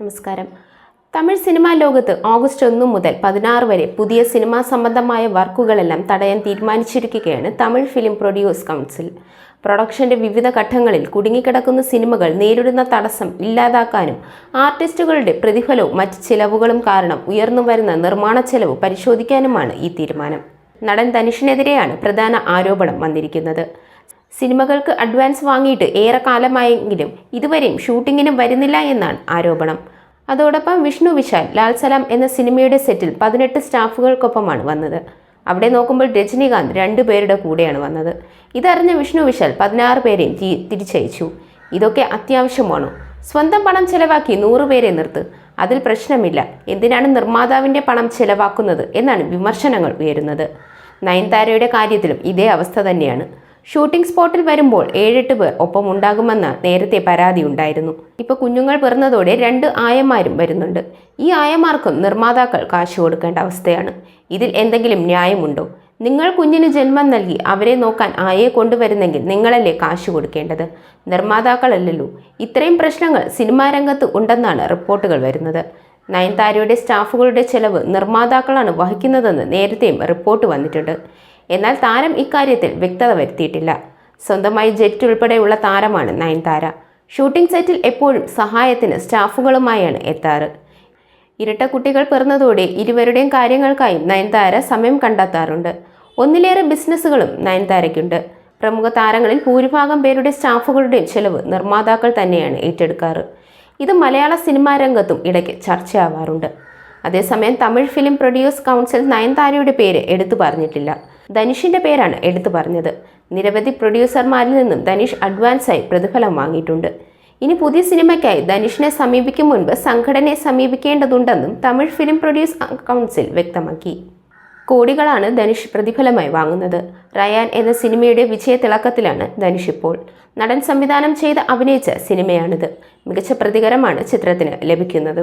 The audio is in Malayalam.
നമസ്കാരം. തമിഴ് സിനിമാ ലോകത്ത് ഓഗസ്റ്റ് ഒന്ന് മുതൽ പതിനാറ് വരെ പുതിയ സിനിമാ സംബന്ധമായ വർക്കുകളെല്ലാം തടയാൻ തീരുമാനിച്ചിരിക്കുകയാണ് തമിഴ് ഫിലിം പ്രൊഡ്യൂസ് കൗൺസിൽ. പ്രൊഡക്ഷന്റെ വിവിധ ഘട്ടങ്ങളിൽ കുടുങ്ങിക്കിടക്കുന്ന സിനിമകൾ നേരിടുന്ന തടസ്സം ഇല്ലാതാക്കാനും ആർട്ടിസ്റ്റുകളുടെ പ്രതിഫലവും മറ്റ് ചിലവുകളും കാരണം ഉയർന്നു വരുന്ന നിർമ്മാണ ചെലവ് പരിശോധിക്കാനുമാണ് ഈ തീരുമാനം. നടൻ ധനുഷിനെതിരെയാണ് പ്രധാന ആരോപണം വന്നിരിക്കുന്നത്. സിനിമകൾക്ക് അഡ്വാൻസ് വാങ്ങിയിട്ട് ഏറെ കാലമായെങ്കിലും ഇതുവരെയും ഷൂട്ടിങ്ങിനും വരുന്നില്ല എന്നാണ് ആരോപണം. അതോടൊപ്പം വിഷ്ണു വിശാൽ ലാൽ സലാം എന്ന സിനിമയുടെ സെറ്റിൽ പതിനെട്ട് സ്റ്റാഫുകൾക്കൊപ്പമാണ് വന്നത്. അവിടെ നോക്കുമ്പോൾ രജനീകാന്ത് രണ്ടു പേരുടെ കൂടെയാണ് വന്നത്. ഇതറിഞ്ഞ വിഷ്ണു വിശാൽ പതിനാറ് പേരെയും തിരിച്ചയച്ചു. ഇതൊക്കെ അത്യാവശ്യമാണോ. സ്വന്തം പണം ചെലവാക്കി നൂറ് പേരെ നിർത്ത്. അതിൽ പ്രശ്നമില്ല. എന്തിനാണ് നിർമ്മാതാവിന്റെ പണം ചെലവാക്കുന്നത് എന്നാണ് വിമർശനങ്ങൾ ഉയരുന്നത്. നയൻതാരയുടെ കാര്യത്തിലും ഇതേ അവസ്ഥ തന്നെയാണ്. ഷൂട്ടിംഗ് സ്പോട്ടിൽ വരുമ്പോൾ ഏഴെട്ട് പേർ ഒപ്പം ഉണ്ടാകുമെന്ന് നേരത്തെ പരാതി ഉണ്ടായിരുന്നു ഇപ്പൊ കുഞ്ഞുങ്ങൾ പിറന്നതോടെ രണ്ട് ആയമാരും വരുന്നുണ്ട്. ഈ ആയമാർക്കും നിർമ്മാതാക്കൾ കാശ് കൊടുക്കേണ്ട അവസ്ഥയാണ്. ഇതിൽ എന്തെങ്കിലും ന്യായമുണ്ടോ? നിങ്ങൾ കുഞ്ഞിന് ജന്മം നൽകി അവരെ നോക്കാൻ ആയെ കൊണ്ടുവരുന്നെങ്കിൽ നിങ്ങളല്ലേ കാശ് കൊടുക്കേണ്ടത്? നിർമ്മാതാക്കളല്ലല്ലോ. ഇത്രയും പ്രശ്നങ്ങൾ സിനിമാ രംഗത്ത് ഉണ്ടെന്നാണ് റിപ്പോർട്ടുകൾ വരുന്നത്. നയൻതാരയുടെ സ്റ്റാഫുകളുടെ ചെലവ് നിർമ്മാതാക്കളാണ് വഹിക്കുന്നതെന്ന് നേരത്തെയും റിപ്പോർട്ട് വന്നിട്ടുണ്ട്. എന്നാൽ താരം ഇക്കാര്യത്തിൽ വ്യക്തത വരുത്തിയിട്ടില്ല. സ്വന്തമായി ജെറ്റ് ഉൾപ്പെടെയുള്ള താരമാണ് നയൻതാര. ഷൂട്ടിംഗ് സെറ്റിൽ എപ്പോഴും സഹായത്തിന് സ്റ്റാഫുകളുമായാണ് എത്താറ്. ഇരട്ട കുട്ടികൾ പിറന്നതോടെ ഇരുവരുടെയും കാര്യങ്ങൾക്കായി നയൻതാര സമയം കണ്ടെത്താറുണ്ട്. ഒന്നിലേറെ ബിസിനസ്സുകളും നയൻതാരയ്ക്കുണ്ട്. പ്രമുഖ താരങ്ങളിൽ ഭൂരിഭാഗം പേരുടെ സ്റ്റാഫുകളുടെയും ചെലവ് നിർമ്മാതാക്കൾ തന്നെയാണ് ഏറ്റെടുക്കാറ്. ഇത് മലയാള സിനിമാ രംഗത്തും ഇടയ്ക്ക് ചർച്ചയാവാറുണ്ട്. അതേസമയം തമിഴ് ഫിലിം പ്രൊഡ്യൂസ് കൗൺസിൽ നയൻതാരയുടെ പേര് എടുത്തു പറഞ്ഞിട്ടില്ല. ധനുഷിന്റെ പേരാണ് എടുത്തു പറഞ്ഞത്. നിരവധി പ്രൊഡ്യൂസർമാരിൽ നിന്നും ധനുഷ് അഡ്വാൻസായി പ്രതിഫലം വാങ്ങിയിട്ടുണ്ട്. ഇനി പുതിയ സിനിമയ്ക്കായി ധനുഷിനെ സമീപിക്കും മുൻപ് സംഘടനയെ സമീപിക്കേണ്ടതുണ്ടെന്നും തമിഴ് ഫിലിം പ്രൊഡ്യൂസ് കൗൺസിൽ വ്യക്തമാക്കി. കോടികളാണ് ധനുഷ് പ്രതിഫലമായി വാങ്ങുന്നത്. റയാൻ എന്ന സിനിമയുടെ വിജയത്തിളക്കത്തിലാണ് ധനുഷ് ഇപ്പോൾ. നടൻ സംവിധാനം ചെയ്ത് അഭിനയിച്ച സിനിമയാണിത്. മികച്ച പ്രതികരമാണ് ചിത്രത്തിന് ലഭിക്കുന്നത്.